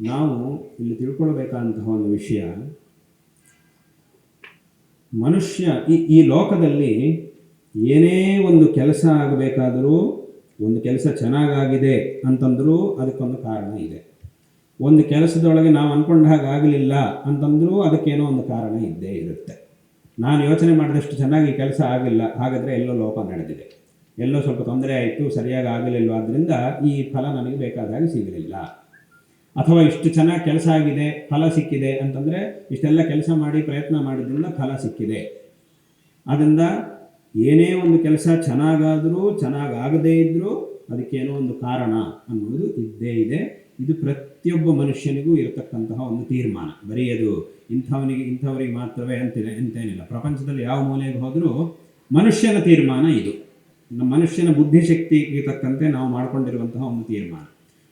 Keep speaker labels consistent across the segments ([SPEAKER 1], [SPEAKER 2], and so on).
[SPEAKER 1] ನಾವು ಇಲ್ಲಿ ತಿಳ್ಕೊಳ್ಬೇಕಾದಂತಹ ಒಂದು ವಿಷಯ, ಮನುಷ್ಯ ಈ ಈ ಲೋಕದಲ್ಲಿ ಏನೇ ಒಂದು ಕೆಲಸ ಆಗಬೇಕಾದರೂ, ಒಂದು ಕೆಲಸ ಚೆನ್ನಾಗಾಗಿದೆ ಅಂತಂದರೂ ಅದಕ್ಕೊಂದು ಕಾರಣ ಇದೆ. ಒಂದು ಕೆಲಸದೊಳಗೆ ನಾವು ಅಂದ್ಕೊಂಡ ಹಾಗೆ ಆಗಲಿಲ್ಲ ಅಂತಂದರೂ ಅದಕ್ಕೇನೋ ಒಂದು ಕಾರಣ ಇದ್ದೇ ಇರುತ್ತೆ. ನಾನು ಯೋಚನೆ ಮಾಡಿದಷ್ಟು ಚೆನ್ನಾಗಿ ಕೆಲಸ ಆಗಿಲ್ಲ, ಹಾಗಾದರೆ ಎಲ್ಲೋ ಲೋಪ ನಡೆದಿದೆ. ಎಲ್ಲೋ ಸ್ವಲ್ಪ ತೊಂದರೆ ಆಯಿತು, ಸರಿಯಾಗಿ ಆಗಲಿಲ್ಲ ಆದ್ದರಿಂದ ಈ ಫಲ ನನಗೆ ಬೇಕಾದ ಹಾಗೆ ಸಿಗಲಿಲ್ಲ. ಅಥವಾ ಇಷ್ಟು ಚೆನ್ನಾಗಿ ಕೆಲಸ ಆಗಿದೆ, ಫಲ ಸಿಕ್ಕಿದೆ ಅಂತಂದರೆ ಇಷ್ಟೆಲ್ಲ ಕೆಲಸ ಮಾಡಿ ಪ್ರಯತ್ನ ಮಾಡಿದ್ರಿಂದ ಫಲ ಸಿಕ್ಕಿದೆ. ಆದ್ದರಿಂದ ಏನೇ ಒಂದು ಕೆಲಸ ಚೆನ್ನಾಗಾದರೂ, ಚೆನ್ನಾಗಾಗದೇ ಇದ್ದರೂ ಅದಕ್ಕೇನೋ ಒಂದು ಕಾರಣ ಅನ್ನೋದು ಇದ್ದೇ ಇದೆ. ಇದು ಪ್ರತಿಯೊಬ್ಬ ಮನುಷ್ಯನಿಗೂ ಇರತಕ್ಕಂತಹ ಒಂದು ತೀರ್ಮಾನ. ಬರೀ ಅದು ಇಂಥವನಿಗೆ, ಇಂಥವರಿಗೆ ಮಾತ್ರವೇ ಅಂತಿಲ್ಲ ಅಂತೇನಿಲ್ಲ. ಪ್ರಪಂಚದಲ್ಲಿ ಯಾವ ಮೂಲೆಗೆ ಹೋದರೂ ಮನುಷ್ಯನ ತೀರ್ಮಾನ ಇದು. ನಮ್ಮ ಮನುಷ್ಯನ ಬುದ್ಧಿಶಕ್ತಿಗೆ ತಕ್ಕಂತೆ ನಾವು ಮಾಡಿಕೊಂಡಿರುವಂತಹ ಒಂದು ತೀರ್ಮಾನ.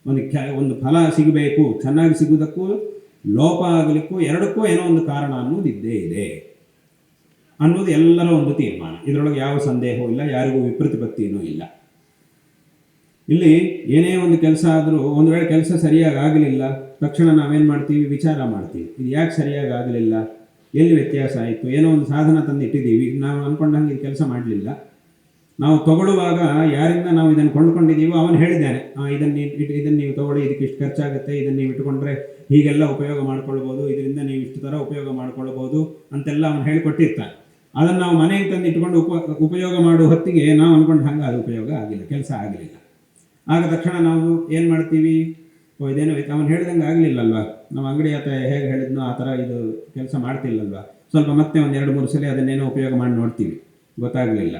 [SPEAKER 1] ಒಂದು ಕೆ, ಒಂದು ಫಲ ಸಿಗಬೇಕು, ಚೆನ್ನಾಗಿ ಸಿಗುವುದಕ್ಕೂ ಲೋಪ ಆಗಲಿಕ್ಕೂ ಎರಡಕ್ಕೂ ಏನೋ ಒಂದು ಕಾರಣ ಅನ್ನೋದು ಇದ್ದೇ ಇದೆ. ಅನ್ನೋದು ಎಲ್ಲರ ಒಂದು ತೀರ್ಮಾನ. ಇದರೊಳಗೆ ಯಾವ ಸಂದೇಹವೂ ಇಲ್ಲ, ಯಾರಿಗೂ ವಿಪ್ರತಿಪತ್ತಿಯೂ ಇಲ್ಲ. ಇಲ್ಲಿ ಏನೇ ಒಂದು ಕೆಲಸ ಆದರೂ ಒಂದು ವೇಳೆ ಕೆಲಸ ಸರಿಯಾಗಿ ಆಗಲಿಲ್ಲ, ತಕ್ಷಣ ನಾವೇನು ಮಾಡ್ತೀವಿ? ವಿಚಾರ ಮಾಡ್ತೀವಿ. ಇದು ಯಾಕೆ ಸರಿಯಾಗಿ ಆಗಲಿಲ್ಲ? ಎಲ್ಲಿ ವ್ಯತ್ಯಾಸ ಆಯಿತು? ಏನೋ ಒಂದು ಸಾಧನ ತಂದು ಇಟ್ಟಿದ್ದೀವಿ ನಾವು ಅಂದ್ಕೊಂಡಂಗೆ ಕೆಲಸ ಮಾಡಲಿಲ್ಲ. ನಾವು ತಗೊಳ್ಳುವಾಗ ಯಾರಿಂದ ನಾವು ಇದನ್ನು ಕೊಂಡುಕೊಂಡಿದ್ದೀವೋ ಅವನು ಹೇಳಿದ್ದಾನೆ ಇದನ್ನ ಇದನ್ನು ನೀವು ತಗೊಳ್ಳಿ, ಇದಕ್ಕೆ ಇಷ್ಟು ಖರ್ಚಾಗುತ್ತೆ ಇದನ್ನು ನೀವು ಇಟ್ಕೊಂಡ್ರೆ ಹೀಗೆಲ್ಲ ಉಪಯೋಗ ಮಾಡ್ಕೊಳ್ಬೋದು, ಇದರಿಂದ ನೀವು ಇಷ್ಟು ಥರ ಉಪಯೋಗ ಮಾಡ್ಕೊಳ್ಬೋದು ಅಂತೆಲ್ಲ ಅವನು ಹೇಳಿಕೊಟ್ಟಿರ್ತಾನೆ. ಅದನ್ನು ನಾವು ಮನೆಗೆ ತಂದು ಇಟ್ಕೊಂಡು ಉಪ, ಉಪಯೋಗ ಮಾಡುವ ಹೊತ್ತಿಗೆ ನಾವು ಅಂದ್ಕೊಂಡು ಹಂಗೆ ಅದು ಉಪಯೋಗ ಆಗಿಲ್ಲ, ಕೆಲಸ ಆಗಲಿಲ್ಲ. ಆಗ ತಕ್ಷಣ ನಾವು ಏನು ಮಾಡ್ತೀವಿ? ಓ, ಇದೇನೋ ಅವನು ಹೇಳ್ದಂಗೆ ಆಗಲಿಲ್ಲಲ್ವಾ? ನಾವು ಅಂಗಡಿ ಆತ ಹೇಗೆ ಹೇಳಿದ್ನೋ ಆ ಥರ ಇದು ಕೆಲಸ ಮಾಡ್ತಿಲ್ಲಲ್ವಾ? ಸ್ವಲ್ಪ ಮತ್ತೆ ಒಂದು ಎರಡು ಮೂರು ಸಲ ಅದನ್ನೇನೋ ಉಪಯೋಗ ಮಾಡಿ ನೋಡ್ತೀವಿ. ಗೊತ್ತಾಗಲಿಲ್ಲ.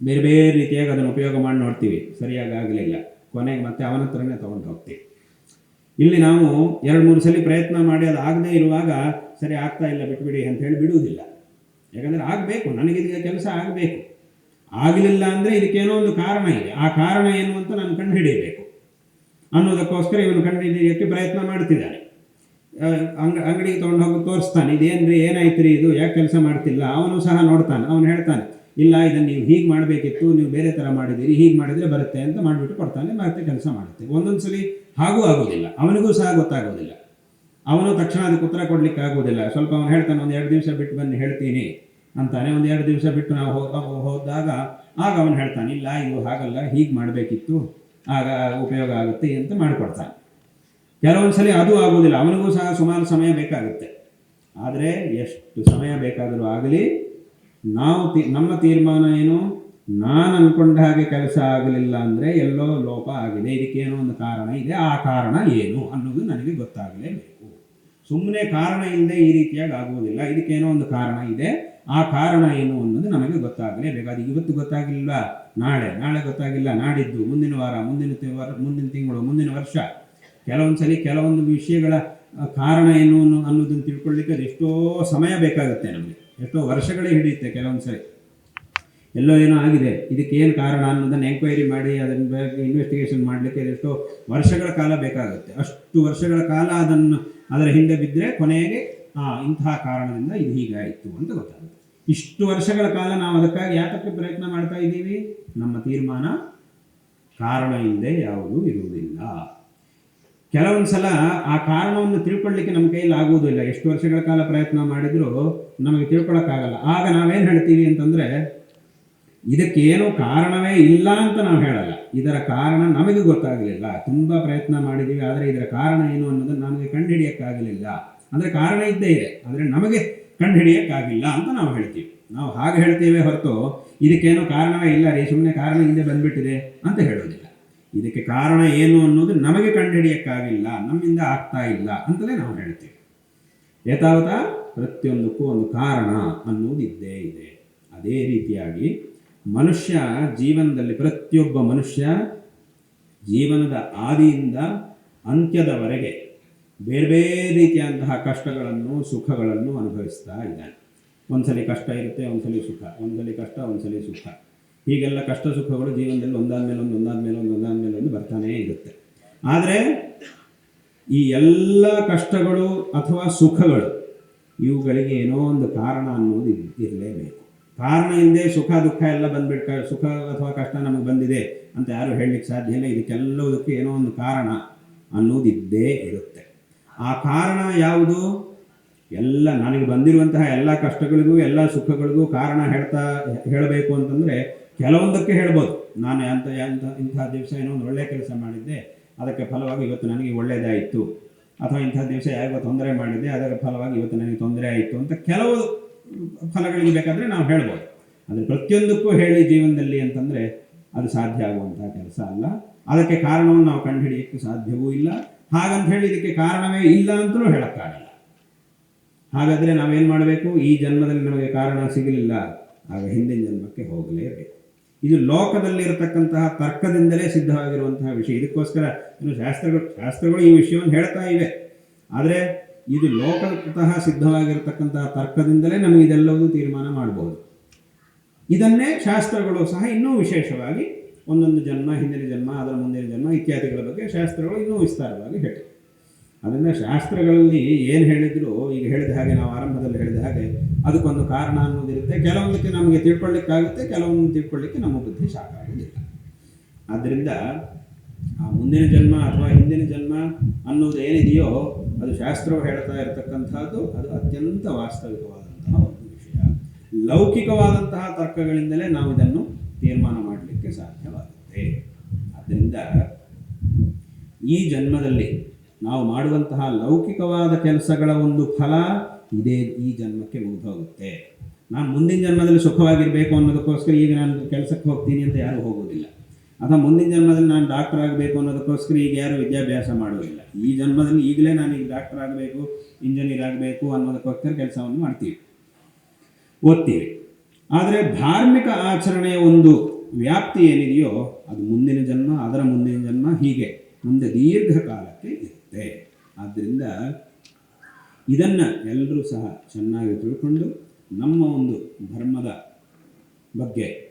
[SPEAKER 1] ಬೇರೆ ಬೇರೆ ರೀತಿಯಾಗಿ ಅದನ್ನು ಉಪಯೋಗ ಮಾಡಿ ನೋಡ್ತೀವಿ. ಸರಿಯಾಗಿ ಆಗಲಿಲ್ಲ. ಕೊನೆಗೆ ಮತ್ತೆ ಅವನ ಹತ್ರನೇ ತೊಗೊಂಡು ಹೋಗ್ತೀವಿ. ಇಲ್ಲಿ ನಾವು ಎರಡು ಮೂರು ಸಲ ಪ್ರಯತ್ನ ಮಾಡಿ ಅದು ಆಗದೇ ಇರುವಾಗ, ಸರಿ ಆಗ್ತಾ ಇಲ್ಲ, ಬಿಟ್ಬಿಡಿ ಅಂತ ಹೇಳಿ ಬಿಡುವುದಿಲ್ಲ. ಯಾಕಂದರೆ ಆಗಬೇಕು ನನಗಿದೀಗ ಕೆಲಸ ಆಗಬೇಕು. ಆಗಲಿಲ್ಲ ಅಂದರೆ ಇದಕ್ಕೇನೋ ಒಂದು ಕಾರಣ ಇದೆ. ಆ ಕಾರಣ ಏನು ಅಂತ ನಾನು ಕಂಡುಹಿಡಿಯಬೇಕು. ಅನ್ನೋದಕ್ಕೋಸ್ಕರ ಇವನು ಕಂಡುಹಿಡಿಯೋಕ್ಕೆ ಪ್ರಯತ್ನ ಮಾಡ್ತಿದ್ದಾನೆ. ಅಂಗ, ಅಂಗಡಿಗೆ ತೊಗೊಂಡು ಹೋಗಿ ತೋರಿಸ್ತಾನೆ. ಇದೇನ್ರಿ ಏನಾಯ್ತು ರೀ ಇದು? ಯಾಕೆ ಕೆಲಸ ಮಾಡ್ತಿಲ್ಲ? ಅವನು ಸಹ ನೋಡ್ತಾನೆ. ಅವನು ಹೇಳ್ತಾನೆ ಇಲ್ಲ, ಇದನ್ನು ನೀವು ಹೀಗೆ ಮಾಡಬೇಕಿತ್ತು, ನೀವು ಬೇರೆ ಥರ ಮಾಡಿದ್ದೀರಿ, ಹೀಗೆ ಮಾಡಿದರೆ ಬರುತ್ತೆ ಅಂತ ಮಾಡಿಬಿಟ್ಟು ಕೊಡ್ತಾನೆ, ಮತ್ತೆ ಕೆಲಸ ಮಾಡುತ್ತೆ. ಒಂದೊಂದು ಸಲ ಹಾಗೂ ಆಗೋದಿಲ್ಲ. ಅವನಿಗೂ ಸಹ ಗೊತ್ತಾಗೋದಿಲ್ಲ. ಅವನು ತಕ್ಷಣ ಅದಕ್ಕೆ ಉತ್ತರ ಕೊಡಲಿಕ್ಕೆ ಆಗೋದಿಲ್ಲ. ಸ್ವಲ್ಪ ಅವನು ಹೇಳ್ತಾನೆ, ಒಂದು ಎರಡು ದಿವಸ ಬಿಟ್ಟು ಬಂದು ಹೇಳ್ತೀನಿ ಅಂತಾನೆ. ಒಂದು ಎರಡು ದಿವಸ ಬಿಟ್ಟು ನಾವು ಹೋದಾಗ ಆಗ ಅವನು ಹೇಳ್ತಾನೆ, ಇಲ್ಲ ಇದು ಹಾಗಲ್ಲ, ಹೀಗೆ ಮಾಡಬೇಕಿತ್ತು. ಆಗ ಉಪಯೋಗ ಆಗುತ್ತೆ ಅಂತ ಮಾಡಿಕೊಡ್ತಾನೆ. ಕೆಲವೊಂದು ಸಲ ಅದು ಆಗೋದಿಲ್ಲ. ಅವನಿಗೂ ಸಹ ಸುಮಾರು ಸಮಯ ಬೇಕಾಗುತ್ತೆ. ಆದರೆ ಎಷ್ಟು ಸಮಯ ಬೇಕಾದರೂ ಆಗಲಿ ನಾವು ನಮ್ಮ ತೀರ್ಮಾನ ಏನು? ನಾನು ಅಂದ್ಕೊಂಡ ಹಾಗೆ ಕೆಲಸ ಆಗಲಿಲ್ಲ ಅಂದರೆ ಎಲ್ಲೋ ಲೋಪ ಆಗಿದೆ. ಇದಕ್ಕೇನೋ ಒಂದು ಕಾರಣ ಇದೆ. ಆ ಕಾರಣ ಏನು ಅನ್ನೋದು ನನಗೆ ಗೊತ್ತಾಗಲೇಬೇಕು. ಸುಮ್ಮನೆ ಕಾರಣ ಇಲ್ಲದೆ ಈ ರೀತಿಯಾಗಿ ಆಗುವುದಿಲ್ಲ. ಇದಕ್ಕೇನೋ ಒಂದು ಕಾರಣ ಇದೆ. ಆ ಕಾರಣ ಏನು ಅನ್ನೋದು ನಮಗೆ ಗೊತ್ತಾಗಲೇಬೇಕು. ಅದು ಇವತ್ತು ಗೊತ್ತಾಗಿಲ್ಲ ನಾಳೆ ನಾಳೆ ಗೊತ್ತಾಗಿಲ್ಲ. ನಾಡಿದ್ದು, ಮುಂದಿನ ವಾರ, ಮುಂದಿನ ತಿಂಗಳ ಮುಂದಿನ ತಿಂಗಳು, ಮುಂದಿನ ವರ್ಷ. ಕೆಲವೊಂದು ಸಲ ಕೆಲವೊಂದು ವಿಷಯಗಳ ಕಾರಣ ಏನು ಅನ್ನೋ- ಅನ್ನೋದನ್ನು ತಿಳ್ಕೊಳ್ಳಿಕ್ಕೆ ಎಷ್ಟೋ ಸಮಯ ಬೇಕಾಗುತ್ತೆ ನಮಗೆ. ಎಷ್ಟೋ ವರ್ಷಗಳೇ ಹಿಡಿಯುತ್ತೆ ಕೆಲವೊಂದು ಸರಿ. ಎಲ್ಲೋ ಏನೋ ಆಗಿದೆ, ಇದಕ್ಕೆ ಏನು ಕಾರಣ ಅನ್ನೋದನ್ನು ಎಂಕ್ವೈರಿ ಮಾಡಿ ಅದನ್ನ ಇನ್ವೆಸ್ಟಿಗೇಷನ್ ಮಾಡಲಿಕ್ಕೆ ಎಷ್ಟೋ ವರ್ಷಗಳ ಕಾಲ ಬೇಕಾಗುತ್ತೆ. ಅಷ್ಟು ವರ್ಷಗಳ ಕಾಲ ಅದನ್ನು ಅದರ ಹಿಂದೆ ಬಿದ್ದರೆ ಕೊನೆಗೆ ಇಂತಹ ಕಾರಣದಿಂದ ಇದು ಹೀಗಾಯಿತು ಅಂತ ಗೊತ್ತಾಗುತ್ತೆ. ಇಷ್ಟು ವರ್ಷಗಳ ಕಾಲ ನಾವು ಅದಕ್ಕಾಗಿ ಯಾತಕ್ಕೆ ಪ್ರಯತ್ನ ಮಾಡ್ತಾ ಇದ್ದೀವಿ? ನಮ್ಮ ತೀರ್ಮಾನ ಕಾರಣ ಹಿಂದೆ ಯಾವುದೂ ಇರುವುದಿಲ್ಲ. ಕೆಲವೊಂದು ಸಲ ಆ ಕಾರಣವನ್ನು ತಿಳ್ಕೊಳ್ಳಿಕ್ಕೆ ನಮ್ಮ ಕೈಯಲ್ಲಿ ಆಗುವುದಿಲ್ಲ. ಎಷ್ಟು ವರ್ಷಗಳ ಕಾಲ ಪ್ರಯತ್ನ ಮಾಡಿದರೂ ನಮಗೆ ತಿಳ್ಕೊಳ್ಳೋಕ್ಕಾಗಲ್ಲ ಆಗ ನಾವೇನು ಹೇಳ್ತೀವಿ ಅಂತಂದರೆ ಇದಕ್ಕೇನು ಕಾರಣವೇ ಇಲ್ಲ ಅಂತ ನಾವು ಹೇಳಲ್ಲ. ಇದರ ಕಾರಣ ನಮಗೆ ಗೊತ್ತಾಗಲಿಲ್ಲ. ತುಂಬ ಪ್ರಯತ್ನ ಮಾಡಿದ್ದೀವಿ, ಆದರೆ ಇದರ ಕಾರಣ ಏನು ಅನ್ನೋದನ್ನು ನಮಗೆ ಕಂಡುಹಿಡಿಯೋಕ್ಕಾಗಲಿಲ್ಲ. ಅಂದರೆ ಕಾರಣ ಇದ್ದೇ ಇದೆ. ಆದರೆ ನಮಗೆ ಕಂಡುಹಿಡಿಯೋಕ್ಕಾಗಿಲ್ಲ ಅಂತ ನಾವು ಹೇಳ್ತೀವಿ. ನಾವು ಹಾಗೆ ಹೇಳ್ತೇವೆ ಹೊರತು, ಇದಕ್ಕೇನು ಕಾರಣವೇ ಇಲ್ಲ ರೀ ಸುಮ್ಮನೆ ಕಾರಣ ಹಿಂದೆ ಬಂದ್ಬಿಟ್ಟಿದೆ ಅಂತ ಹೇಳೋದಿಲ್ಲ. ಇದಕ್ಕೆ ಕಾರಣ ಏನು ಅನ್ನೋದು ನಮಗೆ ಕಂಡುಹಿಡಿಯಕ್ಕಾಗಿಲ್ಲ, ನಮ್ಮಿಂದ ಆಗ್ತಾ ಇಲ್ಲ ಅಂತಲೇ ನಾವು ಹೇಳ್ತೀವಿ. ಯಥಾವತ ಪ್ರತಿಯೊಂದಕ್ಕೂ ಒಂದು ಕಾರಣ ಅನ್ನೋದು ಇದ್ದೇ ಇದೆ. ಅದೇ ರೀತಿಯಾಗಿ ಮನುಷ್ಯ ಜೀವನದಲ್ಲಿ ಪ್ರತಿಯೊಬ್ಬ ಮನುಷ್ಯ ಜೀವನದ ಆದಿಯಿಂದ ಅಂತ್ಯದವರೆಗೆ ಬೇರೆ ಬೇರೆ ರೀತಿಯಾದಂತಹ ಕಷ್ಟಗಳನ್ನು, ಸುಖಗಳನ್ನು ಅನುಭವಿಸ್ತಾ ಇದ್ದಾನೆ. ಒಂದ್ಸಲಿ ಕಷ್ಟ ಇರುತ್ತೆ, ಒಂದ್ಸಲಿ ಸುಖ, ಒಂದ್ಸಲಿ ಕಷ್ಟ, ಒಂದ್ಸಲಿ ಸುಖ. ಹೀಗೆಲ್ಲ ಕಷ್ಟ ಸುಖಗಳು ಜೀವನದಲ್ಲಿ ಒಂದಾದ್ಮೇಲೆ ಒಂದು ಒಂದಾದ್ಮೇಲೆ ಒಂದು ಒಂದಾದ್ಮೇಲೆ ಒಂದು ಬರ್ತಾನೇ ಇರುತ್ತೆ. ಆದರೆ ಈ ಎಲ್ಲ ಕಷ್ಟಗಳು ಅಥವಾ ಸುಖಗಳು ಇವುಗಳಿಗೆ ಏನೋ ಒಂದು ಕಾರಣ ಅನ್ನೋದು ಇರ್- ಇರಲೇಬೇಕು. ಕಾರಣ ಇಲ್ಲದೆ ಸುಖ, ದುಃಖ ಎಲ್ಲ ಬಂದ್ಬಿಟ್ಟು ಸುಖ ಅಥವಾ ಕಷ್ಟ ನಮಗೆ ಬಂದಿದೆ ಅಂತ ಯಾರು ಹೇಳಲಿಕ್ಕೆ ಸಾಧ್ಯ ಇಲ್ಲ. ಇದಕ್ಕೆಲ್ಲದಕ್ಕೆ ಏನೋ ಒಂದು ಕಾರಣ ಅನ್ನೋದು ಇದ್ದೇ ಇರುತ್ತೆ. ಆ ಕಾರಣ ಯಾವುದು? ಎಲ್ಲ ನನಗೆ ಬಂದಿರುವಂತಹ ಎಲ್ಲ ಕಷ್ಟಗಳಿಗೂ, ಎಲ್ಲ ಸುಖಗಳಿಗೂ ಕಾರಣ ಹೇಳ್ತಾ, ಹೇಳಬೇಕು ಅಂತಂದರೆ ಕೆಲವೊಂದಕ್ಕೆ ಹೇಳ್ಬೋದು. ನಾನು ಅಂತ ಅಂತ, ಇಂಥ ದಿವಸ ಏನೋ ಒಂದು ಒಳ್ಳೆಯ ಕೆಲಸ ಮಾಡಿದ್ದೆ. ಅದಕ್ಕೆ ಫಲವಾಗಿ ಇವತ್ತು ನನಗೆ ಒಳ್ಳೆಯದಾಯಿತು ಅಥವಾ ಇಂಥ ದಿವಸ ಯಾರಿಗೋ ತೊಂದರೆ ಮಾಡಿದ್ದೆ, ಅದರ ಫಲವಾಗಿ ಇವತ್ತು ನನಗೆ ತೊಂದರೆ ಆಯಿತು ಅಂತ ಕೆಲವು ಫಲಗಳಿಗೆ ಬೇಕಾದರೆ ನಾವು ಹೇಳ್ಬೋದು. ಆದರೆ ಪ್ರತಿಯೊಂದಕ್ಕೂ ಹೇಳಿ ಜೀವನದಲ್ಲಿ ಅಂತಂದರೆ ಅದು ಸಾಧ್ಯ ಆಗುವಂತಹ ಕೆಲಸ ಅಲ್ಲ. ಅದಕ್ಕೆ ಕಾರಣವನ್ನು ನಾವು ಕಂಡುಹಿಡಿಯಕ್ಕೆ ಸಾಧ್ಯವೂ ಇಲ್ಲ. ಹಾಗಂತ ಹೇಳಿ ಇದಕ್ಕೆ ಕಾರಣವೇ ಇಲ್ಲ ಅಂತಲೂ ಹೇಳೋಕ್ಕಾಗಲ್ಲ. ಹಾಗಾದರೆ ನಾವೇನು ಮಾಡಬೇಕು? ಈ ಜನ್ಮದಲ್ಲಿ ನಮಗೆ ಕಾರಣ ಸಿಗಲಿಲ್ಲ. ಆಗ ಹಿಂದಿನ ಜನ್ಮಕ್ಕೆ ಹೋಗಲೇಬೇಕು ಇದು ಲೋಕದಲ್ಲಿರತಕ್ಕಂತಹ ತರ್ಕದಿಂದಲೇ ಸಿದ್ಧವಾಗಿರುವಂತಹ ವಿಷಯ. ಇದಕ್ಕೋಸ್ಕರ ಇನ್ನು ಶಾಸ್ತ್ರಗಳು ಶಾಸ್ತ್ರಗಳು ಈ ವಿಷಯವನ್ನು ಹೇಳ್ತಾ ಇವೆ. ಆದರೆ ಇದು ಲೋಕತಃ ಸಿದ್ಧವಾಗಿರತಕ್ಕಂತಹ ತರ್ಕದಿಂದಲೇ ನಮಗೆ ಇದೆಲ್ಲವೂ ತೀರ್ಮಾನ ಮಾಡಬಹುದು ಇದನ್ನೇ ಶಾಸ್ತ್ರಗಳು ಸಹ ಇನ್ನೂ ವಿಶೇಷವಾಗಿ ಒಂದೊಂದು ಜನ್ಮ, ಹಿಂದಿನ ಜನ್ಮ, ಅದರ ಮುಂದಿನ ಜನ್ಮ ಇತ್ಯಾದಿಗಳ ಬಗ್ಗೆ ಶಾಸ್ತ್ರಗಳು ಇನ್ನೂ ವಿಸ್ತಾರವಾಗಿ ಹೇಳಿವೆ ಅದರಿಂದ ಶಾಸ್ತ್ರಗಳಲ್ಲಿ ಏನು ಹೇಳಿದ್ರು, ಈಗ ಹೇಳಿದ ಹಾಗೆ ನಾವು ಆರಂಭದಲ್ಲಿ ಹೇಳಿದ ಹಾಗೆ ಅದಕ್ಕೊಂದು ಕಾರಣ ಅನ್ನೋದಿರುತ್ತೆ. ಕೆಲವೊಂದಕ್ಕೆ ನಮಗೆ ತಿಳ್ಕೊಳ್ಳಿಕ್ಕಾಗುತ್ತೆ ಕೆಲವೊಂದು ತಿಳ್ಕೊಳ್ಳಿಕ್ಕೆ ನಮ್ಮ ಬುದ್ಧಿ ಸಾಕಾಗೋದಿಲ್ಲ ಆದ್ದರಿಂದ ಆ ಮುಂದಿನ ಜನ್ಮ ಅಥವಾ ಹಿಂದಿನ ಜನ್ಮ ಅನ್ನೋದು ಏನಿದೆಯೋ, ಅದು ಶಾಸ್ತ್ರವು ಹೇಳ್ತಾ ಇರತಕ್ಕಂಥದ್ದು, ಅದು ಅತ್ಯಂತ ವಾಸ್ತವಿಕವಾದಂತಹ ಒಂದು ವಿಷಯ. ಲೌಕಿಕವಾದಂತಹ ತರ್ಕಗಳಿಂದಲೇ ನಾವು ಇದನ್ನು ತೀರ್ಮಾನ ಮಾಡಲಿಕ್ಕೆ ಸಾಧ್ಯವಾಗುತ್ತೆ. ಆದ್ದರಿಂದ ಈ ಜನ್ಮದಲ್ಲಿ ನಾವು ಮಾಡುವಂತಹ ಲೌಕಿಕವಾದ ಕೆಲಸಗಳ ಒಂದು ಫಲ ಇದೇ ಈ ಜನ್ಮಕ್ಕೆ ಮುಗಿದೋಗುತ್ತೆ ನಾನು ಮುಂದಿನ ಜನ್ಮದಲ್ಲಿ ಸುಖವಾಗಿರಬೇಕು ಅನ್ನೋದಕ್ಕೋಸ್ಕರ ಈಗ ನಾನು ಕೆಲಸಕ್ಕೆ ಹೋಗ್ತೀನಿ ಅಂತ ಯಾರೂ ಹೋಗೋದಿಲ್ಲ. ಅಥವಾ ಮುಂದಿನ ಜನ್ಮದಲ್ಲಿ ನಾನು ಡಾಕ್ಟರ್ ಆಗಬೇಕು ಅನ್ನೋದಕ್ಕೋಸ್ಕರ ಈಗ ಯಾರು ವಿದ್ಯಾಭ್ಯಾಸ ಮಾಡೋದಿಲ್ಲ. ಈ ಜನ್ಮದಲ್ಲಿ ಈಗಲೇ ನಾನು ಈಗ ಡಾಕ್ಟರ್ ಆಗಬೇಕು ಇಂಜಿನಿಯರ್ ಆಗಬೇಕು ಅನ್ನೋದಕ್ಕೋಸ್ಕರ ಕೆಲಸವನ್ನು ಮಾಡ್ತೀವಿ. ಓದ್ತೀವಿ. ಆದರೆ ಧಾರ್ಮಿಕ ಆಚರಣೆಯ ಒಂದು ವ್ಯಾಪ್ತಿ ಏನಿದೆಯೋ ಅದು ಮುಂದಿನ ಜನ್ಮ, ಅದರ ಮುಂದಿನ ಜನ್ಮ ಹೀಗೆ. ಮುಂದೆ ದೀರ್ಘಕಾಲಕ್ಕೆ ಇರುತ್ತೆ ಆದ್ದರಿಂದ ಇದನ್ನು ಎಲ್ಲರೂ ಸಹ ಚೆನ್ನಾಗಿ ತಿಳ್ಕೊಂಡು ನಮ್ಮ ಒಂದು ಧರ್ಮದ ಬಗ್ಗೆ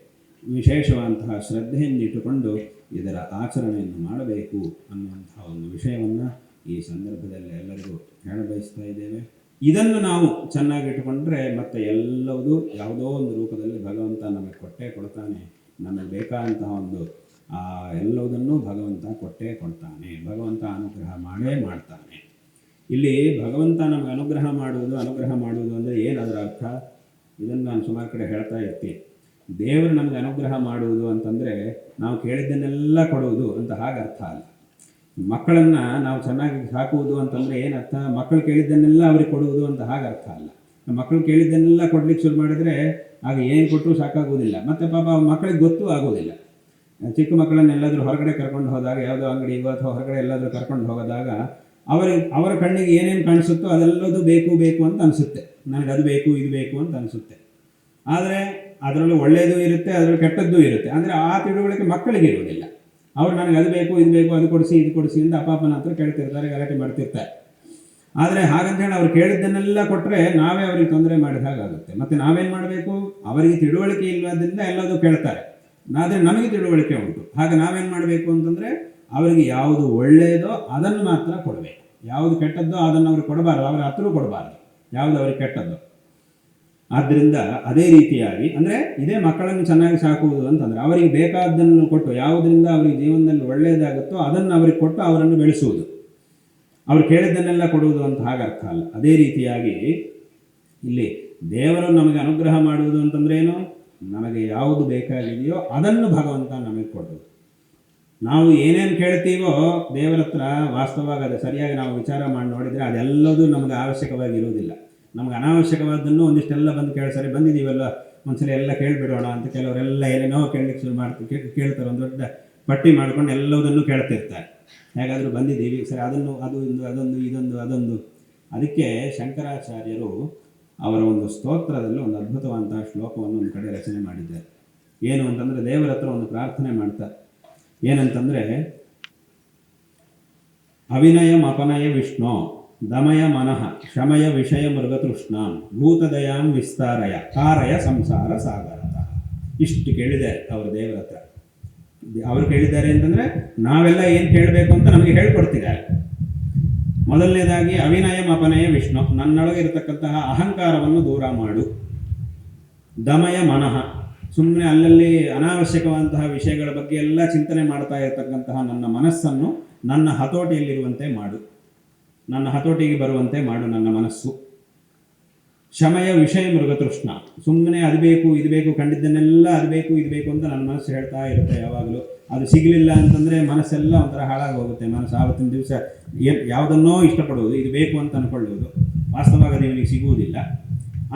[SPEAKER 1] ವಿಶೇಷವಾದಂತಹ ಶ್ರದ್ಧೆಯನ್ನು ಇಟ್ಟುಕೊಂಡು ಇದರ ಆಚರಣೆಯನ್ನು ಮಾಡಬೇಕು ಅನ್ನುವಂತಹ ಒಂದು ವಿಷಯವನ್ನು ಈ ಸಂದರ್ಭದಲ್ಲಿ ಎಲ್ಲರಿಗೂ ಹೇಳಬಯಸ್ತಾ ಇದ್ದೇವೆ. ಇದನ್ನು ನಾವು ಚೆನ್ನಾಗಿ ಇಟ್ಟುಕೊಂಡ್ರೆ ಮತ್ತೆ ಎಲ್ಲವೂ ಯಾವುದೋ ಒಂದು ರೂಪದಲ್ಲಿ ಭಗವಂತ ನಮಗೆ ಕೊಟ್ಟೇ ಕೊಡ್ತಾನೆ. ನಮಗೆ ಬೇಕಾದಂತಹ ಒಂದು ಆ ಎಲ್ಲವುದನ್ನು ಭಗವಂತ ಕೊಟ್ಟೇ ಕೊಡ್ತಾನೆ. ಭಗವಂತ ಅನುಗ್ರಹ ಮಾಡೇ ಮಾಡ್ತಾನೆ. ಇಲ್ಲಿ ಭಗವಂತ ನಮಗೆ ಅನುಗ್ರಹ ಮಾಡುವುದು ಅನುಗ್ರಹ ಮಾಡುವುದು ಅಂದರೆ ಏನು ಅದರ ಅರ್ಥ? ಇದನ್ನು ನಾನು ಸುಮಾರು ಕಡೆ ಹೇಳ್ತಾ ಇರ್ತೀನಿ. ದೇವರು ನಮಗೆ ಅನುಗ್ರಹ ಮಾಡುವುದು ಅಂತಂದರೆ ನಾವು ಕೇಳಿದ್ದನ್ನೆಲ್ಲ ಕೊಡುವುದು ಅಂತ ಹಾಗೆ ಅರ್ಥ ಅಲ್ಲ. ಮಕ್ಕಳನ್ನು ನಾವು ಚೆನ್ನಾಗಿ ಸಾಕುವುದು ಅಂತಂದರೆ ಏನರ್ಥ ಮಕ್ಕಳು ಕೇಳಿದ್ದನ್ನೆಲ್ಲ ಅವ್ರಿಗೆ ಕೊಡುವುದು ಅಂತ ಹಾಗೆ ಅರ್ಥ ಅಲ್ಲ. ಮಕ್ಕಳು ಕೇಳಿದ್ದನ್ನೆಲ್ಲ ಕೊಡ್ಲಿಕ್ಕೆ ಶುರು ಮಾಡಿದರೆ ಆಗ ಏನು ಕೊಟ್ಟರು ಸಾಕಾಗೋದಿಲ್ಲ ಮತ್ತು ಪಾಪ ಮಕ್ಕಳಿಗೆ ಗೊತ್ತೂ ಆಗೋದಿಲ್ಲ ಚಿಕ್ಕ ಮಕ್ಕಳನ್ನ ಎಲ್ಲಾದರೂ ಹೊರಗಡೆ ಕರ್ಕೊಂಡು ಹೋದಾಗ, ಯಾವುದೋ ಅಂಗಡಿ ಅಥವಾ ಹೊರಗಡೆ ಎಲ್ಲಾದರೂ ಕರ್ಕೊಂಡು ಹೋಗೋದಾಗ ಅವರಿಗೆ ಅವರ ಕಣ್ಣಿಗೆ ಏನೇನು ಕಾಣಿಸುತ್ತೋ ಅದೆಲ್ಲದೂ ಬೇಕು ಬೇಕು ಅಂತ ಅನಿಸುತ್ತೆ. ನನಗೆ ಅದು ಬೇಕು, ಇದು ಬೇಕು ಅಂತ ಅನಿಸುತ್ತೆ. ಆದರೆ ಅದರಲ್ಲೂ ಒಳ್ಳೆಯದು ಇರುತ್ತೆ, ಅದರಲ್ಲಿ ಕೆಟ್ಟದ್ದು ಇರುತ್ತೆ. ಅಂದರೆ ಆ ತಿಳುವಳಿಕೆ ಮಕ್ಕಳಿಗೆ ಇರುವುದಿಲ್ಲ. ಅವ್ರು ನನಗೆ ಅದು ಬೇಕು, ಇದು ಬೇಕು, ಅದು ಕೊಡಿಸಿ, ಇದು ಕೊಡಿಸಿ ಅಂತ ಅಪ್ಪ ಹತ್ರ ಕೇಳ್ತಿರ್ತಾರೆ, ಗಲಾಟೆ ಮಾಡ್ತಿರ್ತಾರೆ. ಆದರೆ ಹಾಗಂತ ಹೇಳಿ ಅವ್ರು ಕೇಳಿದ್ದನ್ನೆಲ್ಲ ಕೊಟ್ಟರೆ ನಾವೇ ಅವ್ರಿಗೆ ತೊಂದರೆ ಮಾಡಿದ ಹಾಗಾಗುತ್ತೆ. ಮತ್ತು ನಾವೇನು ಮಾಡಬೇಕು? ಅವರಿಗೆ ತಿಳುವಳಿಕೆ ಇಲ್ಲದ್ರಿಂದ ಎಲ್ಲದೂ ಕೇಳ್ತಾರೆ. ಆದರೆ ನಮಗೆ ತಿಳುವಳಿಕೆ ಉಂಟು. ಹಾಗೆ ನಾವೇನು ಮಾಡಬೇಕು ಅಂತಂದರೆ ಅವರಿಗೆ ಯಾವುದು ಒಳ್ಳೆಯದೋ ಅದನ್ನು ಮಾತ್ರ ಕೊಡಬೇಕು. ಯಾವುದು ಕೆಟ್ಟದ್ದೋ ಅದನ್ನು ಅವ್ರಿಗೆ ಕೊಡಬಾರ್ದು, ಅವರ ಹತ್ರ ಕೊಡಬಾರ್ದು. ಯಾವುದು ಅವ್ರಿಗೆ ಕೆಟ್ಟದ್ದು. ಆದ್ದರಿಂದ ಅದೇ ರೀತಿಯಾಗಿ ಅಂದರೆ ಇದೇ ಮಕ್ಕಳನ್ನು ಚೆನ್ನಾಗಿ ಸಾಕುವುದು ಅಂತಂದರೆ ಅವರಿಗೆ ಬೇಕಾದ್ದನ್ನು ಕೊಟ್ಟು ಯಾವುದರಿಂದ ಅವರಿಗೆ ಜೀವನದಲ್ಲಿ ಒಳ್ಳೆಯದಾಗುತ್ತೋ ಅದನ್ನು ಅವರಿಗೆ ಕೊಟ್ಟು ಅವರನ್ನು ಬೆಳೆಸುವುದು. ಅವ್ರು ಕೇಳಿದ್ದನ್ನೆಲ್ಲ ಕೊಡುವುದು ಅಂತ ಹಾಗೆ ಅರ್ಥ ಅಲ್ಲ. ಅದೇ ರೀತಿಯಾಗಿ ಇಲ್ಲಿ ದೇವರು ನಮಗೆ ಅನುಗ್ರಹ ಮಾಡುವುದು ಅಂತಂದ್ರೆ ಏನು? ನಮಗೆ ಯಾವುದು ಬೇಕಾಗಿದೆಯೋ ಅದನ್ನು ಭಗವಂತ ನಮಗೆ ಕೊಡಬೇಕು. ನಾವು ಏನೇನು ಕೇಳ್ತೀವೋ ದೇವರ ಹತ್ರ ವಾಸ್ತವವಾಗಿ ಅದು ಸರಿಯಾಗಿ ನಾವು ವಿಚಾರ ಮಾಡಿ ನೋಡಿದರೆ ಅದೆಲ್ಲದೂ ನಮಗೆ ಅವಶ್ಯಕವಾಗಿ ಇರುವುದಿಲ್ಲ ನಮ್ಗೆ ಅನಾವಶ್ಯಕವಾದನ್ನು ಒಂದಿಷ್ಟೆಲ್ಲ ಬಂದು ಕೇಳಿ, ಸರಿ ಬಂದಿದ್ದೀವಲ್ಲ ಒಂದ್ಸಲ ಎಲ್ಲ ಕೇಳಿಬಿಡೋಣ ಅಂತ ಕೆಲವರೆಲ್ಲ ಏನೇನೋ ಕೇಳಲಿಕ್ಕೆ ಶುರು ಮಾಡ್ತಾರೆ ಕೇಳಿ ಕೇಳ್ತಾರೆ, ಒಂದು ದೊಡ್ಡ ಪಟ್ಟಿ ಮಾಡ್ಕೊಂಡು ಎಲ್ಲದನ್ನು ಕೇಳ್ತಿರ್ತಾರೆ. ಹೇಗಾದರೂ ಬಂದಿದ್ದೀವಿ, ಸರಿ ಅದನ್ನು, ಅದು ಒಂದು, ಅದೊಂದು, ಇದೊಂದು, ಅದೊಂದು. ಅದಕ್ಕೆ ಶಂಕರಾಚಾರ್ಯರು ಅವರ ಒಂದು ಸ್ತೋತ್ರದಲ್ಲಿ ಒಂದು ಅದ್ಭುತವಾದಂತಹ ಶ್ಲೋಕವನ್ನು ಒಂದು ಕಡೆ ರಚನೆ ಮಾಡಿದ್ದಾರೆ. ಏನು ಅಂತಂದರೆ ದೇವರ ಹತ್ರ ಒಂದು ಪ್ರಾರ್ಥನೆ ಮಾಡ್ತಾರೆ. ಏನಂತಂದರೆ, ಅವಿನಯ ಅಪನಯ ವಿಷ್ಣು, ದಮಯ ಮನಃ, ಶಮಯ ವಿಷಯ ಮೃಗತೃಷ್ಣಾಂ, ಭೂತದಯಾಂ ವಿಸ್ತಾರಯ ಕಾರಯ ಸಂಸಾರ ಸಾಗರತ. ಇಷ್ಟು ಕೇಳಿದೆ ಅವರು ದೇವರ ಹತ್ರ. ಅವರು ಕೇಳಿದ್ದಾರೆ ಅಂತಂದರೆ, ನಾವೆಲ್ಲ ಏನು ಕೇಳಬೇಕು ಅಂತ ನಮಗೆ ಹೇಳ್ಕೊಡ್ತಿದ್ದಾರೆ. ಮೊದಲನೇದಾಗಿ ಅವಿನಯಂ ಅಪನಯ ವಿಷ್ಣು. ನನ್ನೊಳಗೆ ಇರತಕ್ಕಂತಹ ಅಹಂಕಾರವನ್ನು ದೂರ ಮಾಡು. ದಮಯ ಮನಃ. ಸುಮ್ಮನೆ ಅಲ್ಲಲ್ಲಿ ಅನಾವಶ್ಯಕವಾದಂತಹ ವಿಷಯಗಳ ಬಗ್ಗೆ ಎಲ್ಲ ಚಿಂತನೆ ಮಾಡ್ತಾ ಇರತಕ್ಕಂತಹ ನನ್ನ ಮನಸ್ಸನ್ನು ನನ್ನ ಹತೋಟಿಯಲ್ಲಿರುವಂತೆ ಮಾಡು. ನನ್ನ ಹತೋಟಿಗೆ ಬರುವಂತೆ ಮಾಡು ನನ್ನ ಮನಸ್ಸು. ಶಮಯ ವಿಷಯ ಮೃಗತೃಷ್ಣ. ಸುಮ್ಮನೆ ಅದು ಬೇಕು, ಇದು ಬೇಕು, ಕಂಡಿದ್ದನ್ನೆಲ್ಲ ಅದು ಬೇಕು, ಇದು ಬೇಕು ಅಂತ ನನ್ನ ಮನಸ್ಸು ಹೇಳ್ತಾ ಇರುತ್ತೆ ಯಾವಾಗಲೂ. ಅದು ಸಿಗಲಿಲ್ಲ ಅಂತಂದರೆ ಮನಸ್ಸೆಲ್ಲ ಒಂಥರ ಹಾಳಾಗಿ ಹೋಗುತ್ತೆ. ಮನಸ್ಸು ಆವತ್ತಿನ ದಿವಸ ಯಾವುದನ್ನೋ ಇಷ್ಟಪಡುವುದು, ಇದು ಬೇಕು ಅಂತ ಅಂದ್ಕೊಳ್ಳುವುದು ವಾಸ್ತವವಾಗಿ ಅದು ಇವನಿಗೆ ಸಿಗುವುದಿಲ್ಲ.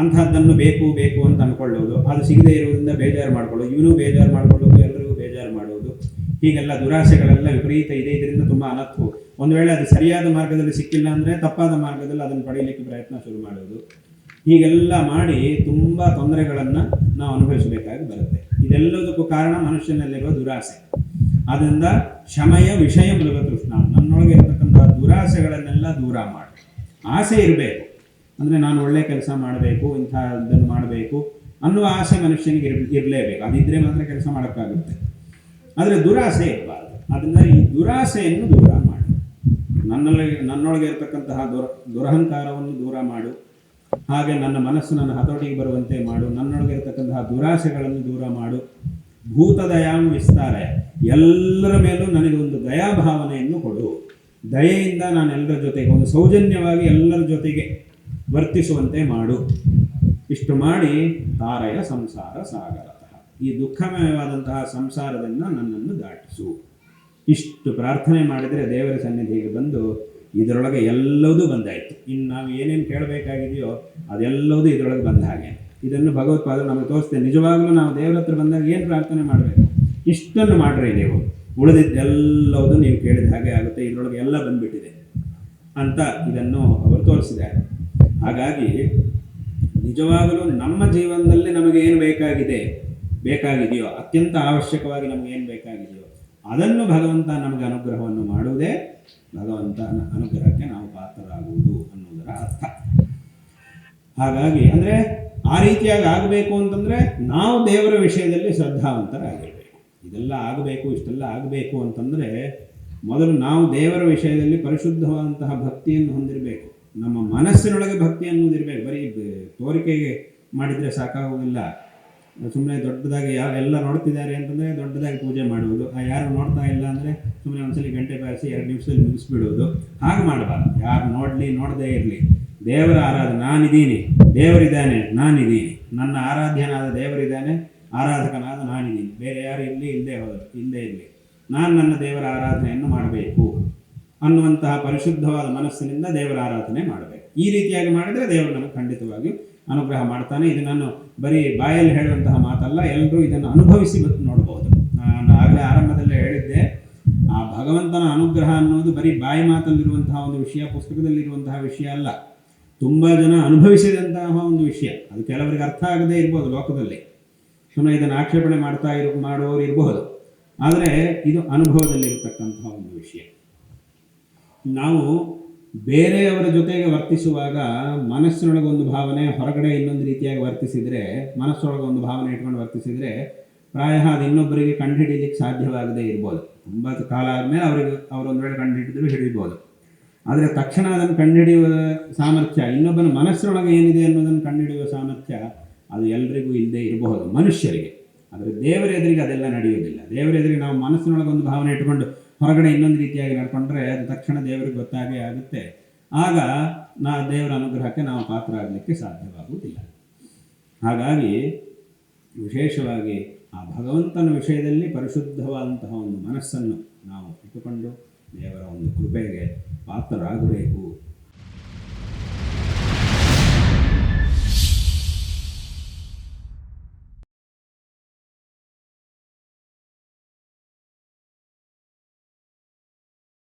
[SPEAKER 1] ಅಂಥದ್ದನ್ನು ಬೇಕು ಬೇಕು ಅಂತ ಅಂದ್ಕೊಳ್ಳುವುದು ಅದು ಸಿಗದೇ ಇರುವುದರಿಂದ ಬೇಜಾರು ಮಾಡ್ಕೊಳ್ಳೋದು ಇವನು ಬೇಜಾರು ಮಾಡ್ಕೊಳ್ಳೋದು ಎಲ್ಲರಿಗೂ ಬೇಜಾರು ಮಾಡೋದು ಹೀಗೆಲ್ಲ ದುರಾಸೆಗಳೆಲ್ಲ ವಿಪರೀತ ಇದೆ. ಇದರಿಂದ ತುಂಬ ಅನರ್ಥವು ಒಂದು ವೇಳೆ ಅದು ಸರಿಯಾದ ಮಾರ್ಗದಲ್ಲಿ ಸಿಕ್ಕಿಲ್ಲ ಅಂದರೆ ತಪ್ಪಾದ ಮಾರ್ಗದಲ್ಲಿ ಅದನ್ನು ಪಡೆಯಲಿಕ್ಕೆ ಪ್ರಯತ್ನ ಶುರು ಮಾಡೋದು ಹೀಗೆಲ್ಲ ಮಾಡಿ ತುಂಬ ತೊಂದರೆಗಳನ್ನು ನಾವು ಅನುಭವಿಸಬೇಕಾಗಿ ಬರುತ್ತೆ. ಇದೆಲ್ಲದಕ್ಕೂ ಕಾರಣ ಮನುಷ್ಯನಲ್ಲಿರುವ ದುರಾಸೆ. ಆದ್ದರಿಂದ ಶಮಯ, ವಿಷಯ, ಮೃಗತೃಷ್ಣ, ನನ್ನೊಳಗೆ ಇರತಕ್ಕಂಥ ದುರಾಸೆಗಳನ್ನೆಲ್ಲ ದೂರ ಮಾಡಿ. ಆಸೆ ಇರಬೇಕು. ಅಂದರೆ ನಾನು ಒಳ್ಳೆ ಕೆಲಸ ಮಾಡಬೇಕು, ಇಂಥದ್ದನ್ನು ಮಾಡಬೇಕು ಅನ್ನುವ ಆಸೆ ಮನುಷ್ಯನಿಗೆ ಇರ್, ಇರಲೇಬೇಕು. ಅದಿದ್ದರೆ ಮಾತ್ರ ಕೆಲಸ ಮಾಡೋಕ್ಕಾಗುತ್ತೆ. ಆದರೆ ದುರಾಸೆ ಇರಬಾರ್ದು. ಅದರಿಂದ ಈ ದುರಾಸೆಯನ್ನು ದೂರ ಮಾಡು. ನನ್ನಲ್ಲಿ ನನ್ನೊಳಗೆ ಇರತಕ್ಕಂತಹ ದುರ, ದುರಹಂಕಾರವನ್ನು ದೂರ ಮಾಡು. ಹಾಗೆ ನನ್ನ ಮನಸ್ಸು ನನ್ನ ಹತೋಟಿಗೆ ಬರುವಂತೆ ಮಾಡು. ನನ್ನೊಳಗೆ ಇರತಕ್ಕಂತಹ ದುರಾಸೆಗಳನ್ನು ದೂರ ಮಾಡು. ಭೂತದಯಾಂ ವಿಸ್ತಾರೆ ಎಲ್ಲರ ಮೇಲೂ ನನಗೆ ಒಂದು ದಯಾಭಾವನೆಯನ್ನು ಕೊಡು. ದಯೆಯಿಂದ ನಾನು ಎಲ್ಲರ ಜೊತೆಗೆ, ಒಂದು ಸೌಜನ್ಯವಾಗಿ ಎಲ್ಲರ ಜೊತೆಗೆ ವರ್ತಿಸುವಂತೆ ಮಾಡು. ಇಷ್ಟು ಮಾಡಿ ತಾರಯ ಸಂಸಾರ ಸಾಗರತಃ. ಈ ದುಃಖಮಯವಾದಂತಹ ಸಂಸಾರದಿಂದ ನನ್ನನ್ನು ದಾಟಿಸು. ಇಷ್ಟು ಪ್ರಾರ್ಥನೆ ಮಾಡಿದರೆ ದೇವರ ಸನ್ನಿಧಿಗೆ ಬಂದು ಇದರೊಳಗೆ ಎಲ್ಲದೂ ಬಂದಾಯಿತು ಇನ್ನು ನಾವು ಏನೇನು ಕೇಳಬೇಕಾಗಿದೆಯೋ ಅದೆಲ್ಲದೂ ಇದರೊಳಗೆ ಬಂದ ಹಾಗೆ. ಇದನ್ನು ಭಗವತ್ಪಾದರು ನಮಗೆ ತೋರಿಸ್ತೇನೆ ನಿಜವಾಗ್ಲೂ ನಾವು ದೇವರ ಹತ್ರ ಬಂದಾಗ ಏನು ಪ್ರಾರ್ಥನೆ ಮಾಡಬೇಕು? ಇಷ್ಟನ್ನು ಮಾಡ್ರಿ ನೀವು. ಉಳಿದಿದ್ದೆಲ್ಲವೂ ನೀವು ಕೇಳಿದ ಹಾಗೆ ಆಗುತ್ತೆ. ಇದರೊಳಗೆ ಎಲ್ಲ ಬಂದ್ಬಿಟ್ಟಿದೆ ಅಂತ ಇದನ್ನು ಅವರು ತೋರಿಸಿದ್ದಾರೆ. ಹಾಗಾಗಿ ನಿಜವಾಗಲೂ ನಮ್ಮ ಜೀವನದಲ್ಲಿ ನಮಗೆ ಏನು ಬೇಕಾಗಿದೆ? ಬೇಕಾಗಿದೆಯೋ, ಅತ್ಯಂತ ಅವಶ್ಯಕವಾಗಿ ನಮಗೆ ಏನು ಬೇಕಾಗಿದೆಯೋ ಅದನ್ನು ಭಗವಂತ ನಮಗೆ ಅನುಗ್ರಹವನ್ನು ಮಾಡುವುದೇ ಭಗವಂತನ ಅನುಗ್ರಹಕ್ಕೆ ನಾವು ಪಾತ್ರರಾಗುವುದು ಅನ್ನೋದರ ಅರ್ಥ. ಹಾಗಾಗಿ ಅಂದರೆ ಆ ರೀತಿಯಾಗಿ ಆಗಬೇಕು ಅಂತಂದರೆ ನಾವು ದೇವರ ವಿಷಯದಲ್ಲಿ ಶ್ರದ್ಧಾವಂತರಾಗಿರಬೇಕು. ಇದೆಲ್ಲ ಆಗಬೇಕು, ಇಷ್ಟೆಲ್ಲ ಆಗಬೇಕು ಅಂತಂದರೆ ಮೊದಲು ನಾವು ದೇವರ ವಿಷಯದಲ್ಲಿ ಪರಿಶುದ್ಧವಾದಂತಹ ಭಕ್ತಿಯನ್ನು ಹೊಂದಿರಬೇಕು. ನಮ್ಮ ಮನಸ್ಸಿನೊಳಗೆ ಭಕ್ತಿ ಅನ್ನೋದಿರಬೇಕು ಬರೀ ತೋರಿಕೆಗೆ ಮಾಡಿದರೆ ಸಾಕಾಗುವುದಿಲ್ಲ ಸುಮ್ಮನೆ ದೊಡ್ಡದಾಗಿ ಯಾರು ಎಲ್ಲ ನೋಡ್ತಿದ್ದಾರೆ ಅಂತಂದರೆ ದೊಡ್ಡದಾಗಿ ಪೂಜೆ ಮಾಡುವುದು. ಆ ಯಾರು ನೋಡ್ತಾ ಇಲ್ಲ ಅಂದರೆ ಸುಮ್ಮನೆ ಒಂದ್ಸಲಿ ಗಂಟೆ ಬಾರಿಸಿ ಎರಡು ನಿಮಿಷದಲ್ಲಿ ಮುಗಿಸ್ಬಿಡೋದು ಹಾಗೆ ಮಾಡಬಾರ್ದು. ಯಾರು ನೋಡಲಿ, ನೋಡದೇ ಇರಲಿ. ದೇವರ ಆರಾಧನೆ, ನಾನಿದ್ದೀನಿ. ದೇವರಿದ್ದಾನೆ, ನಾನಿದ್ದೀನಿ. ನನ್ನ ಆರಾಧ್ಯನಾದ ದೇವರಿದ್ದಾನೆ, ಆರಾಧಕನಾದ ನಾನಿದ್ದೀನಿ. ಬೇರೆ ಯಾರು ಇರಲಿ ಇಲ್ಲದೆ ಹೋದರು ಇಲ್ಲದೇ ಇರಲಿ. ನಾನು ನನ್ನ ದೇವರ ಆರಾಧನೆಯನ್ನು ಮಾಡಬೇಕು ಅನ್ನುವಂತಹ ಪರಿಶುದ್ಧವಾದ ಮನಸ್ಸಿನಿಂದ ದೇವರ ಆರಾಧನೆ ಮಾಡಬೇಕು. ಈ ರೀತಿಯಾಗಿ ಮಾಡಿದರೆ ದೇವರು ನಮಗೆ ಖಂಡಿತವಾಗಿಯೂ ಅನುಗ್ರಹ ಮಾಡ್ತಾನೆ. ಇದು ನಾನು ಬರೀ ಬಾಯಲ್ಲಿ ಹೇಳುವಂತಹ ಮಾತಲ್ಲ ಎಲ್ಲರೂ ಇದನ್ನು ಅನುಭವಿಸಿ ಮತ್ತು ನೋಡ್ಬೋದು. ನಾನು ಆಗಲೇ ಆರಂಭದಲ್ಲೇ ಹೇಳಿದ್ದೆ, ಆ ಭಗವಂತನ ಅನುಗ್ರಹ ಅನ್ನೋದು ಬರೀ ಬಾಯಿ ಮಾತಲ್ಲಿರುವಂತಹ ಒಂದು ವಿಷಯ, ಪುಸ್ತಕದಲ್ಲಿರುವಂತಹ ವಿಷಯ ಅಲ್ಲ. ತುಂಬ ಜನ ಅನುಭವಿಸಿದಂತಹ ಒಂದು ವಿಷಯ. ಅದು ಕೆಲವರಿಗೆ ಅರ್ಥ ಆಗದೇ ಇರ್ಬೋದು ಲೋಕದಲ್ಲಿ. ಸುಮ್ಮನೆ ಇದನ್ನು ಆಕ್ಷೇಪಣೆ ಮಾಡ್ತಾ ಇರೋ, ಮಾಡುವವರು ಇರಬಹುದು ಆದರೆ ಇದು ಅನುಭವದಲ್ಲಿರತಕ್ಕಂತಹ ಒಂದು ವಿಷಯ. ನಾವು ಬೇರೆಯವರ ಜೊತೆಗೆ ವರ್ತಿಸುವಾಗ ಮನಸ್ಸಿನೊಳಗೆ ಒಂದು ಭಾವನೆ, ಹೊರಗಡೆ ಇನ್ನೊಂದು ರೀತಿಯಾಗಿ ವರ್ತಿಸಿದರೆ, ಮನಸ್ಸೊಳಗೆ ಒಂದು ಭಾವನೆ ಇಟ್ಕೊಂಡು ವರ್ತಿಸಿದರೆ ಪ್ರಾಯ ಅದು ಇನ್ನೊಬ್ಬರಿಗೆ ಕಂಡುಹಿಡಿಯಲಿಕ್ಕೆ ಸಾಧ್ಯವಾಗದೇ ಇರ್ಬೋದು. ತುಂಬ ಕಾಲ ಆದಮೇಲೆ ಅವರಿಗೆ ಅವರೊಂದು ವೇಳೆ ಕಂಡುಹಿಡಿದ್ರು ಹಿಡಿಬೋದು. ಆದರೆ ತಕ್ಷಣ ಅದನ್ನು ಕಂಡುಹಿಡಿಯುವ ಸಾಮರ್ಥ್ಯ, ಇನ್ನೊಬ್ಬನ ಮನಸ್ಸಿನೊಳಗೆ ಏನಿದೆ ಅನ್ನೋದನ್ನು ಕಂಡುಹಿಡಿಯುವ ಸಾಮರ್ಥ್ಯ ಅದು ಎಲ್ಲರಿಗೂ ಇಲ್ಲದೆ ಇರಬಹುದು, ಮನುಷ್ಯರಿಗೆ. ಆದರೆ ದೇವರ ಎದುರಿಗೆ ಅದೆಲ್ಲ ನಡೆಯುವುದಿಲ್ಲ. ದೇವರ ಎದುರಿಗೆ ನಾವು ಮನಸ್ಸಿನೊಳಗೆ ಒಂದು ಭಾವನೆ ಇಟ್ಕೊಂಡು ಹೊರಗಡೆ ಇನ್ನೊಂದು ರೀತಿಯಾಗಿ ನಡ್ಕೊಂಡ್ರೆ ಅದು ತಕ್ಷಣ ದೇವರಿಗೆ ಗೊತ್ತಾಗೇ ಆಗುತ್ತೆ. ಆಗ ನಾ ದೇವರ ಅನುಗ್ರಹಕ್ಕೆ ನಾವು ಪಾತ್ರ ಆಗಲಿಕ್ಕೆ ಸಾಧ್ಯವಾಗುವುದಿಲ್ಲ. ಹಾಗಾಗಿ ವಿಶೇಷವಾಗಿ ಆ ಭಗವಂತನ ವಿಷಯದಲ್ಲಿ ಪರಿಶುದ್ಧವಾದಂತಹ ಒಂದು ಮನಸ್ಸನ್ನು ನಾವು ಇಟ್ಟುಕೊಂಡು ದೇವರ ಒಂದು ಕೃಪೆಗೆ ಪಾತ್ರರಾಗಬೇಕು.